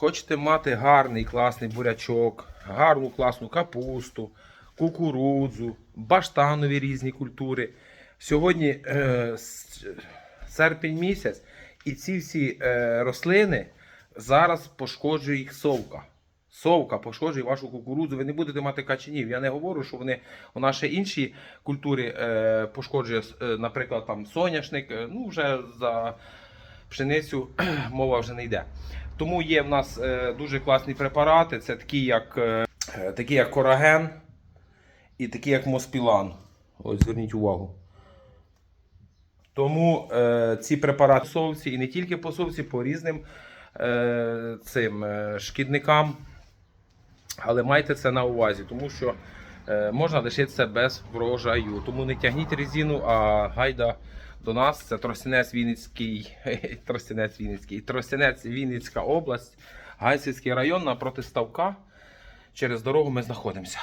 хочете мати гарний класний бурячок, гарну класну капусту, кукурудзу, баштанові різні культури. Сьогодні е, серпень місяць, і ці всі е, рослини зараз пошкоджує їх совка. Совка пошкоджує вашу кукурудзу, ви не будете мати качанів. Я не говорю, що вони у нас ще інші культури е, пошкоджує, е, наприклад, там соняшник. е, Ну, вже за пшеницю мова вже не йде. Тому є в нас е, дуже класні препарати. Це такі, як, е, е, такі, як кораген і такі, як Моспілан. Ось зверніть увагу. Тому е, ці препарати совці і не тільки по совці, по різним е, цим е, шкідникам. Але майте це на увазі, тому що е, можна лишитися без врожаю. Тому не тягніть резину, а гайда до нас. Це Тростянець Вінницький, Тростянець Вінницький, Тростянець Вінницька область, Гайсицький район напроти ставка. Через дорогу ми знаходимося.